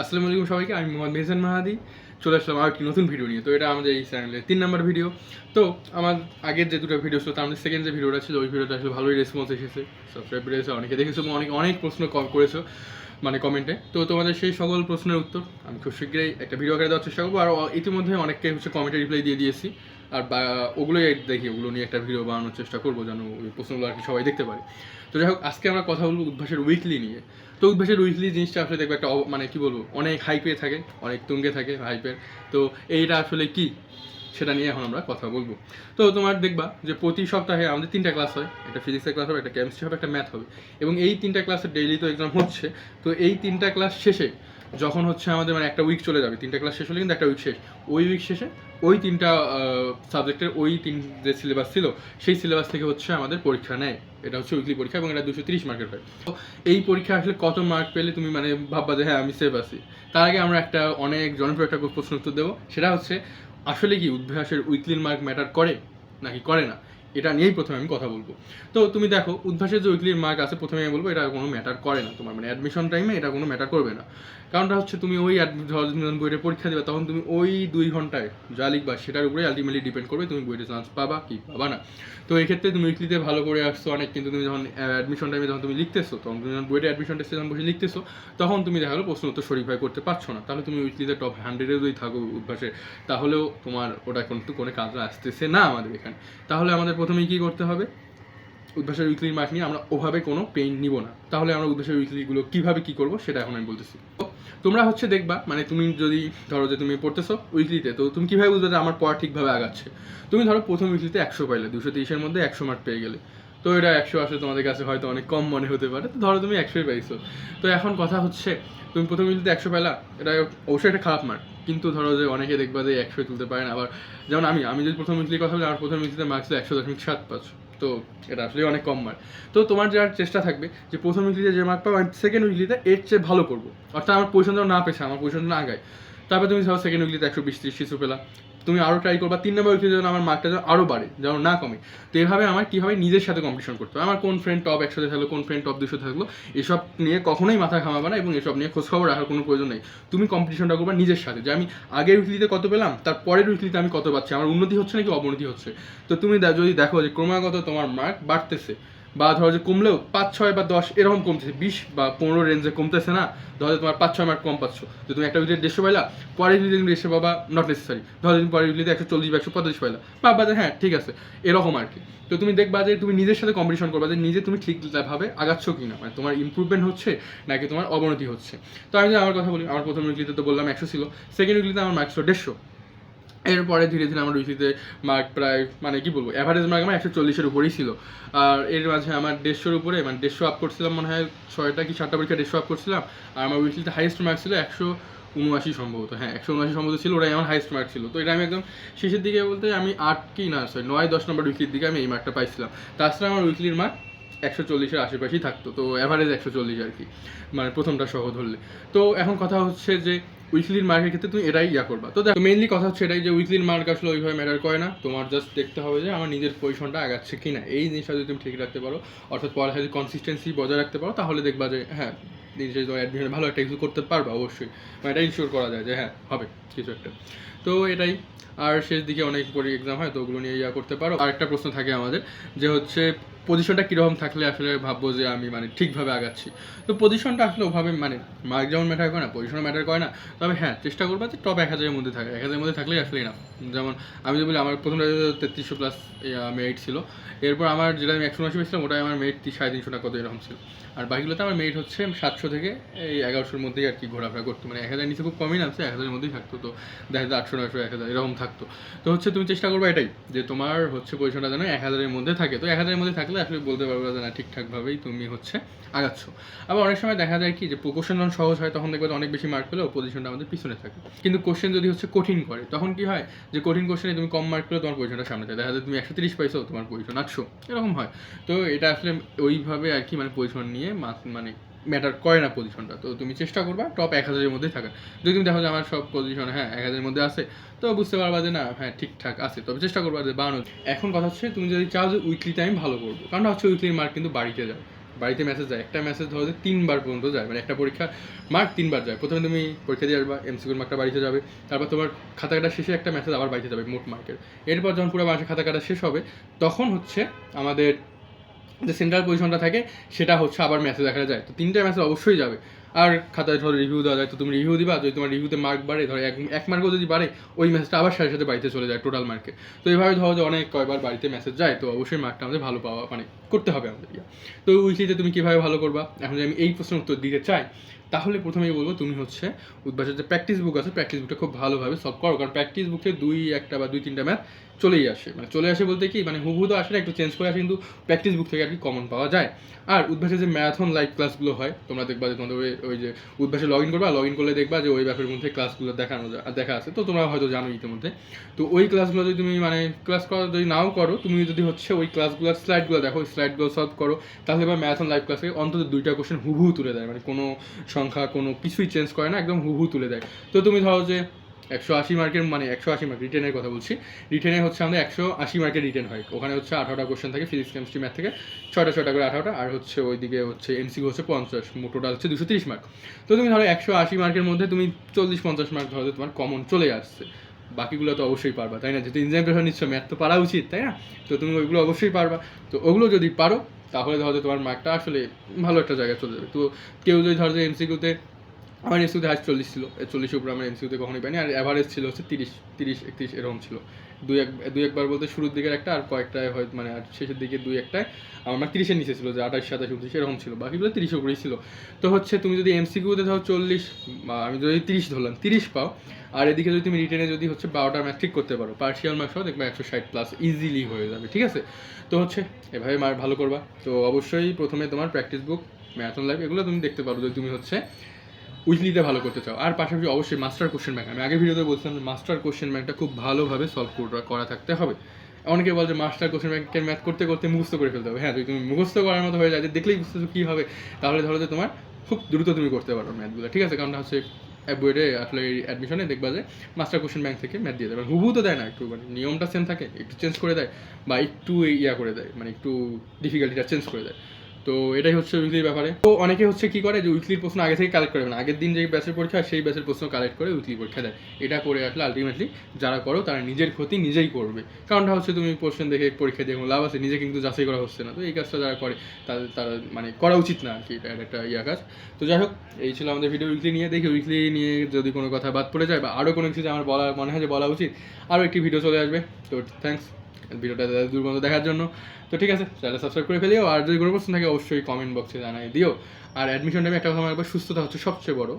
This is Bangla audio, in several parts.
আসসালামু আলাইকুম সবাইকে, আমি মোহাম্মদ মেহসান মাহাদি। চলে আসলাম আর একটি নতুন ভিডিও নিয়ে। তো এটা আমাদের এই চ্যানেলের তিন নম্বর ভিডিও তো আমার আগের যে দুটো ভিডিও ছিল, তার মধ্যে সেকেন্ড যে ভিডিওটা ছিল, ওই ভিডিওটা আসলে ভালোই রেসপন্স এসেছে। সাবস্ক্রাইব করেছে অনেকে দেখেছ অনেক অনেক প্রশ্ন করেছ মানে কমেন্টে তো তোমাদের সেই সকল প্রশ্নের উত্তর আমি খুব শীঘ্রই একটা ভিডিও আকারে দেওয়ার চেষ্টা করব। আর ইতিমধ্যে অনেককে হচ্ছে কমেন্টে রিপ্লাই দিয়ে দিয়েছি। আর ওগুলোই দেখি, ওগুলো নিয়ে একটা ভিডিও বানানোর চেষ্টা করব, যেন ওই প্রশ্নগুলো আর কি সবাই দেখতে পারে। তো যাই হোক, আজকে আমরা কথা বলব উদ্ভাসের উইকলি নিয়ে। তো উদ্ভাসের উইকলি জিনিসটা আসলে দেখবে একটা মানে কি বলব, অনেক হাইপে থাকে, অনেক তুঙ্গে থাকে হাইপের তো এইটা আসলে কি, সেটা নিয়ে এখন আমরা কথা বলব। তো তোমার দেখবা যে প্রতি সপ্তাহে আমাদের তিনটা ক্লাস হয়, একটা ফিজিক্সের ক্লাস হবে, একটা কেমিস্ট্রি হবে, একটা ম্যাথ হবে। এবং এই তিনটা ক্লাসের ডেইলি তো এক্সাম হচ্ছে, তো এই তিনটা ক্লাস শেষে যখন হচ্ছে আমাদের মানে একটা উইক চলে যাবে, তিনটা ক্লাস শেষ হলে কিন্তু একটা উইক শেষ। ওই উইক শেষে ওই তিনটা সাবজেক্টের ওই তিন যে সিলেবাস ছিল, সেই সিলেবাস থেকে হচ্ছে আমাদের পরীক্ষা নেয়। এটা হচ্ছে উইকলি পরীক্ষা এবং এটা দুশো তিরিশ মার্কের হয়। তো এই পরীক্ষা আসলে কত মার্ক পেলে তুমি মানে ভাববা যে হ্যাঁ আমি সেভ আছি? তার আগে আমরা একটা অনেক জনপ্রিয় একটা প্রশ্ন উত্তর দেবো। সেটা হচ্ছে, আসলে কি উদ্ভাসের উইকলির মার্ক ম্যাটার করে নাকি করে না? এটা নিয়েই প্রথমে আমি কথা বলব। তো তুমি দেখো, উদ্ভাসের যে উইকলির মার্ক আছে প্রথমে আমি বলব, এটা কোনো ম্যাটার করে না। তোমার মানে অ্যাডমিশন টাইমে এটা কোনো ম্যাটার করবে না। কারণটা হচ্ছে তুমি ওই অ্যাডমিশন বইয়ের পরীক্ষা দেবে, তখন তুমি ওই দুই ঘন্টায় যা লিখবা সেটার উপরে আলটিমেটলি ডিপেন্ড করবে তুমি বইটা চান্স পাবা কি পাবা না। তো এই ক্ষেত্রে তুমি উইকলিতে ভালো করে আসছো অনেক, কিন্তু তুমি যখন অ্যাডমিশন টাইমে যখন তুমি লিখতেছো, তখন তুমি যখন বইটা অ্যাডমিশন টেস্টে যখন বসে লিখতেছো, তখন তুমি দেখা গেলো প্রশ্ন উত্তর সঠিকভাবে করতে পারছ না। তাহলে তুমি উইকলিতে টপ হান্ড্রেডে যদি থাকো উদ্ভাসে তাহলেও তোমার ওটা কিন্তু কোনো কাজে আসতেছে না আমাদের এখানে। তাহলে আমাদের প্রথমেই কী করতে হবে? উদ্ভাসের উইকলি মার্ক নিয়ে আমরা ওভাবে কোনো পেইন নিব না। তাহলে আমরা উদ্ভাসের উইকলিগুলো কীভাবে কী করব সেটা এখন আমি বলতেছি। তোমরা হচ্ছে দেখবা মানে তুমি যদি ধরো যে তুমি পড়তেছো উইকলিতে তো তুমি কীভাবে বুঝবে যে আমার পড়া ঠিকভাবে আগাচ্ছে? তুমি ধরো প্রথম উইকলিতে একশো পাইলে, দুশো তিরিশের মধ্যে একশো মার্ক পেয়ে গেলে। তো এটা একশো আসলে তোমাদের কাছে হয়তো অনেক কম মনে হতে পারে, তো ধরো তুমি একশোই পাইছো। তো এখন কথা হচ্ছে, তুমি প্রথম উইকলিতে একশো পেলা এটা অবশ্যই একটা খারাপ মার্ক কিন্তু ধরো যে অনেকে দেখবা যে একশোই তুলতে পারে না, আবার যেমন আমি আমি যদি প্রথম উইকলির কথা বলি, আমার প্রথম উইকলিতে মার্কস একশো দশমিক সাত পাঁচ। তো এটা আসলে অনেক কম মার্ক তো তোমার যার চেষ্টা থাকবে যে প্রথম উইকলিতে যে মার্ক পাবো আমি সেকেন্ড উইকলিতে এর চেয়ে ভালো করব। অর্থাৎ আমার পজিশন না পেছে, আমার পজিশন না আগায়। তারপরে তুমি ধরো সেকেন্ড উইকলিতে একশো বিশ, ত্রিশ শিশু পেলা। তুমি আরও ট্রাই করবা, তিন নম্বর উইকলিতে যেন আমার মার্কটা যেন আরও বাড়ে, যেন না কমে। তো এভাবে আমার কী হবে নিজের সাথে কম্পিটিশন করতে হবে আমার কোন ফ্রেন্ড টপ একসাথে থাকল, কোন ফ্রেন্ড টপ দুশো থাকল, এসব নিয়ে কখনোই মাথা ঘামাবে না এবং এসব নিয়ে খোঁজখবর রাখার কোনো প্রয়োজন নেই। তুমি কম্পিটিশনটা করবা নিজের সাথে। যে আমি আগের উইকলিতে কত পেলাম, তার পরের উইকলিতে আমি কত পাচ্ছি? আমার উন্নতি হচ্ছে নাকি অবনতি হচ্ছে? তো তুমি যদি দেখো যে ক্রমাগত তোমার মার্ক বাড়তেছে বা ধরো যে কমলেও পাঁচ, ছয় বা দশ এরকম কমতেছে বিশ বা পনেরো রেঞ্জে কমতেছে না, ধরো তোমার পাঁচ, ছয় মার্ক কম পাচ্ছ। তো তুমি একটা ভিডিও দেড়শো পাইলা, পরের উইকলিতে তুমি দেড়শো পাবা নট নেসেসারি ধরো তুমি পরের উইকলিতে একশো চল্লিশ বা একশো পঁয়তাল্লিশ পাইলা বা যে হ্যাঁ ঠিক আছে, এরকম আর কি তো তুমি দেখবা যে তুমি নিজের সাথে কম্পিটিশন করবা যে নিজে তুমি ঠিকভাবে আগাচ্ছ কি না মানে তোমার ইমপ্রুভমেন্ট হচ্ছে নাকি তোমার অবনতি হচ্ছে। তো আমি যদি আমার কথা বলি, আমার প্রথম উইকলিতে তো বললাম একশো ছিল সেকেন্ড উইকলিতে আমার মার্কস দেড়শো। এরপরে ধীরে ধীরে আমার উইকলিতে মার্ক প্রায় মানে কি বলব অ্যাভারেজ মার্ক আমার একশো চল্লিশের উপরেই ছিল। আর এর মাঝে আমার দেড়শোর উপরে মানে দেড়শো আপ করছিলাম মনে হয়, ছয়টা কি সাতটা পরীক্ষা দেড়শো আপ করছিলাম। আর আমার উইকলিতে হাইয়েস্ট মার্ক ছিল একশো উনআশি সম্ভবত। হ্যাঁ একশো উনআশি সম্ভবত ছিল, ওটাই আমার হাইয়েস্ট মার্ক ছিল। তো এটা আমি একদম শেষের দিকে বলতে আমি আট কি না সরি নয়, দশ নম্বর উইকলির দিকে আমি এই মার্কটা পাইছিলাম। তাছাড়া আমার উইকলির মার্ক একশো চল্লিশের আশেপাশেই থাকতো। তো অ্যাভারেজ একশো চল্লিশ আর কি মানে প্রথমটা সহ ধরলে। তো এখন কথা হচ্ছে যে উইকলির মার্কের ক্ষেত্রে তুমি এটাই ইয়া করবা। তো দেখো মেইনলি কথা হচ্ছে এটাই যে উইকলির মার্ক আসলে ওইভাবে ম্যাটার করে না। তোমার জাস্ট দেখতে হবে যে আমার নিজের পজিশনটা আগাচ্ছে কি না এই জিনিসটা যদি তুমি ঠিক রাখতে পারো, অর্থাৎ পড়ালেখা যদি কনসিস্টেন্সি বজায় রাখতে পারো, তাহলে দেখবা যে হ্যাঁ জিনিসটা তোমার অ্যাডমিশন ভালো একটা কিছু করতে পারবা অবশ্যই। মানে এটা ইনশিওর করা যায় যে হ্যাঁ হবে কিছু একটা। তো এটাই। আর শেষ দিকে অনেক পরে এক্সাম হয়, তো ওগুলো নিয়ে ইয়া করতে পারো। আর একটা প্রশ্ন থাকে আমাদের, যে হচ্ছে পজিশনটা কীরকম থাকলে আসলে ভাববো যে আমি মানে ঠিকভাবে আগাচ্ছি? তো পজিশনটা আসলে ওভাবে মানে মার্ক যেমন ম্যাটার করে না পজিশনও ম্যাটার করে না। তবে হ্যাঁ চেষ্টা করব যে টপ এক হাজারের মধ্যে থাকে এক হাজারের মধ্যে থাকলেই আসলে না যেমন আমি যদি বলি, আমার প্রথম তেত্রিশশো প্লাস মেরিট ছিল। এরপর আমার যেটা আমি একশো আশি পেয়েছিলাম, ওটাই আমার মেরিট সাড়ে তিনশো টাকা কত এরকম ছিল। আর বাকিগুলোতে আমার মেরিট হচ্ছে সাতশো থেকে, এই এগারোশোর মধ্যেই আর কি ঘোরাফেরা করতো। মানে এক হাজার নিচে খুব কমই নামছে এক হাজারের মধ্যেই থাকতো। তো দেখা যায় আটশো, নয়শো, এক হাজার এরকম থাকতো। তো হচ্ছে তুমি চেষ্টা করবে এটাই, যে তোমার হচ্ছে পজিশনটা যেন এক হাজারের মধ্যে থাকে। তো এক হাজারের মধ্যে থাকলে আসলে বলতে পারবে যে না, ঠিকঠাকভাবেই তুমি হচ্ছে আগাচ্ছ। আবার অনেক সময় দেখা যায় কি যে কোশ্চেন যখন সহজ হয়, তখন দেখবে অনেক বেশি মার্ক পেলেও পজিশনটা আমাদের পিছনে থাকে। কিন্তু কোশ্চেন যদি হচ্ছে কঠিন করে, তখন কি হয় যে কঠিন কোশ্চেনে তুমি কম মার্ক পেলে তোমার পজিশনটা সামনে থাকে দেখা যায় তুমি একশো তিরিশ পাইছো, তোমার পজিশন আটশো। এরকম হয়। তো এটা আসলে ওইভাবে আর কি মানে পজিশন নিয়ে মানে ম্যাটার করে না পজিশনটা তো তুমি চেষ্টা করবা টপ এক হাজারের মধ্যেই থাকা যদি তুমি দেখো যে আমার সব পজিশন হ্যাঁ এক হাজারের মধ্যে আছে, তো বুঝতে পারবা যে না হ্যাঁ ঠিকঠাক আছে। তবে চেষ্টা করবা যে বাড়ানো এখন কথা হচ্ছে, তুমি যদি চাও যে উইকলিতে আমি ভালো করব কারণ হচ্ছে উইকলি মার্ক কিন্তু বাড়িতে যায়। বাড়িতে মেসেজ যায়। একটা মেসেজ ধরো যে তিনবার পর্যন্ত যায়। মানে একটা পরীক্ষা মার্ক তিনবার যায়। প্রথমে তুমি পরীক্ষা দিয়ে আসবা এমসিকিউর মার্কটা বাড়িতে যাবে। তারপর তোমার খাতা কাটা শেষে একটা মেসেজ আবার বাড়িতে যাবে, মোট মার্কের এরপর যখন পুরো মাসে খাতা কাটা শেষ হবে, তখন হচ্ছে আমাদের যে সেন্ট্রাল পজিশনটা থাকে, সেটা হচ্ছে আবার ম্যাসেজ দেখা যায়। তো তিনটে ম্যাচে অবশ্যই যাবে। আর খাতায় ধরো রিভিউ দেওয়া যায়, তো তুমি রিভিউ দিবা, যদি তোমার রিভিউতে মার্ক বাড়ে, ধরো এক এক মার্কও যদি বাড়ে, ওই ম্যাচটা আবার সাথে সাথে বাড়িতে চলে যায় টোটাল মার্কে তো এইভাবে ধরো যে অনেক কয়বার বাড়িতে মেসেজ যায়, তো অবশ্যই মার্কটা আমাদের ভালো পাওয়া মানে করতে হবে আমাদের। তো উইকলিতে তুমি কীভাবে ভালো করবা? এখন যদি আমি এই প্রশ্নের উত্তর দিতে চাই তাহলে প্রথমেই বলব তুমি হচ্ছে উদ্ভাসের যে প্র্যাকটিস বুক আছে প্র্যাকটিস বুকটা খুব ভালোভাবে সলভ করো, কারণ প্র্যাকটিস বুকে দুই একটা বা দুই তিনটা ম্যাথ চলেই আসে। মানে চলে আসে বলতে কি মানে হুবহু তো আসে না, একটু চেঞ্জ করে আসে, কিন্তু প্র্যাকটিস বুক থেকে আর কি কমন পাওয়া যায়। আর উদ্ভাসের যে ম্যারাথন লাইভ ক্লাসগুলো হয়, তোমরা দেখবা যে তোমাদের ওই- যে উদ্ভাসে লগ ইন করবা লগ ইন করলে দেখবা যে ওই ব্যাপের মধ্যে ক্লাসগুলো দেখানো যায় দেখা আছে। তো তোমরা হয়তো জানো ইতিমধ্যে। তো ওই ক্লাসগুলো যদি তুমি মানে ক্লাস করা যদি নাও করো, তুমি যদি হচ্ছে ওই ক্লাসগুলোর স্লাইডগুলো দেখো স্লাইডগুলো সলভ করো, তাহলে এবার ম্যারাথন লাইভ ক্লাসে অন্তত দুইটা কোশ্চেন হুবহু তুলে দেয়। মানে কোনো সংখ্যা কোনো কিছুই চেঞ্জ করে না, একদম হুহু তুলে দেয়। তো তুমি ধরো যে একশো আশি মার্কের মানে একশো আশি মার্ক রিটেনের কথা বলছি। রিটেনে হচ্ছে আমাদের একশো আশি মার্কের রিটেন হয়। ওখানে হচ্ছে আঠারোটা কোশ্চেন থাকে ফিজিক্স কেমিস্ট্রি ম্যাথ থেকে ছয়টা ছয়টা করে আঠারোটা, আর হচ্ছে ওইদিকে হচ্ছে এমসিকিউ হচ্ছে পঞ্চাশ টোটাল হচ্ছে দুশো তিরিশ মার্ক তো তুমি ধরো একশো আশি মার্কের মধ্যে তুমি চল্লিশ, পঞ্চাশ মার্ক ধরো তোমার কমন চলে আসছে। বাকিগুলো তো অবশ্যই পারবা, তাই না? যেহেতু ইঞ্জিনিয়ারিং পেশা নিচ্ছ ম্যাথ তো পারা উচিত, তাই না? তো তুমি ওইগুলো অবশ্যই পারবা। তো ওগুলো যদি পারো তাহলে ধরো তোমার মার্কটা আসলে ভালো একটা জায়গায় চলে যাবে। তো কেউ যদি ধরো যে এমসিকিউতে আমার এমসিউতে হাইস্ট চল্লিশ ছিল চল্লিশের উপরে আমার এমসিউতে কখনোই পাইনি, আর অ্যাভারেজ ছিল হচ্ছে তিরিশ তিরিশ, একত্রিশ এরকম ছিল। দুই এক, দুই একবার বলতে শুরুর দিকের একটা আর কয়েকটায় হয়তো মানে আর শেষের দিকে দুই একটায় আমার তিরিশের নিচে ছিল, যে আঠাশ, সাতাশ, উনত্রিশ এরকম ছিল, বাকিগুলো তিরিশের উপরেই ছিল। তো হচ্ছে তুমি যদি এমসিকিউতে ধরো চল্লিশ, বা আমি যদি তিরিশ ধরলাম, তিরিশ পাও, আর এদিকে যদি তুমি রিটেনে যদি হচ্ছে বারোটা ম্যাথ ঠিক করতে পারো পার্সিয়াল মার্কসও দেখবে একশো ষাট প্লাস ইজিলি হয়ে যাবে, ঠিক আছে? তো হচ্ছে এভাবে ভালো করবা। তো অবশ্যই প্রথমে তোমার প্র্যাকটিস বুক ম্যারাথন লাইফ এগুলো তুমি দেখতে পারো, যদি তুমি হচ্ছে উইকলিতে ভালো করতে চাও? আর পাশাপাশি অবশ্যই মাস্টার কোশ্চেন ব্যাংক আমি আগে ভিডিওতে বলছিলাম মাস্টার কোশ্চেন ব্যাংকটা খুব ভালোভাবে সলভ করা থাকতে হবে। অনেকে বলে যে মাস্টার কোশ্চেন ব্যাংকের ম্যাথ করতে করতে মুখস্থ করে ফেলতে হবে। হ্যাঁ তুমি মুখস্থ করার মতো হয়ে যায়, যে দেখলেই বুঝতেছো কী হবে, তাহলে ধরো যে তোমার খুব দ্রুত তুমি করতে পারো ম্যাথগুলো ঠিক আছে কারণ হচ্ছে বইয়ে আসলে অ্যাডমিশনে দেখবা যে মাস্টার কোশ্চেন ব্যাংক থেকে ম্যাথ দিয়ে দেয়। হুবু তো দেয় না, একটু মানে নিয়মটা সেম থাকে, একটু চেঞ্জ করে দেয় বা একটু ইয়া করে দেয় মানে একটু ডিফিকাল্টিটা চেঞ্জ করে দেয়। তো এটাই হচ্ছে উইকলির ব্যাপারে। তো অনেকে হচ্ছে কি করে যে উইকলির প্রশ্ন আগে থেকে কালেক্ট করে না আগের দিন যে ব্যাচের পরীক্ষা সেই ব্যাচের প্রশ্ন কালেক্ট করে উইকলি পরীক্ষা দেয়। এটা করে আসলে আলটিমেটলি যারা করো, তারা নিজের ক্ষতি নিজেই করবে। কারণটা হচ্ছে তুমি কোশ্চেন দেখে পরীক্ষা দিয়ে লাভ আছে? নিজে কিন্তু যাচাই করা হচ্ছে না। তো এই কাজটা যারা করে তাদের তারা মানে করা উচিত না আর কি এটা একটা ইয়া কাজ। তো যাই হোক, এই ছিল আমাদের ভিডিও উইকলি নিয়ে। দেখি উইকলি নিয়ে যদি কোনো কথা বাদ পড়ে যায় বা আরও কোনো কিছু আমার বলা মনে হয় যে বলা উচিত আরও একটি ভিডিও চলে আসবে। তো থ্যাংকস ভিডিওটা দূর পর্যন্ত দেখার জন্য। তো ঠিক আছে চ্যানেল সাবস্ক্রাইব করে ফেলিও, আর যদি কোনো প্রশ্ন থাকে, অবশ্যই কমেন্ট বক্সে জানাই দিও। আর অ্যাডমিশন টাইমে একটা কথা মনে সুস্থতা হচ্ছে সবচেয়ে বড়।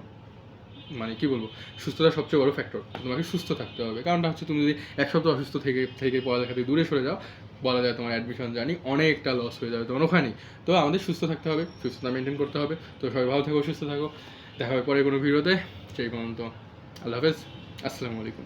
মানে কি বলব? সুস্থতা সবচেয়ে বড় ফ্যাক্টর তোমাকে সুস্থ থাকতে হবে। কারণটা হচ্ছে তুমি যদি এক সপ্তাহ অসুস্থ থেকে থেকে পড়ালেখা থেকে দূরে সরে যাও, বলা যায় তোমার অ্যাডমিশন জানি অনেকটা লস হয়ে যাবে তোমার ওখানেই। তো আমাদের সুস্থ থাকতে হবে, সুস্থতা মেনটেন করতে হবে। তো সবাই ভালো থাকো, সুস্থ থাকো। দেখা হবে পরে কোনো ভিডিওতে। সেই পর্যন্ত আল্লাহ হাফেজ। আসসালামু আলাইকুম।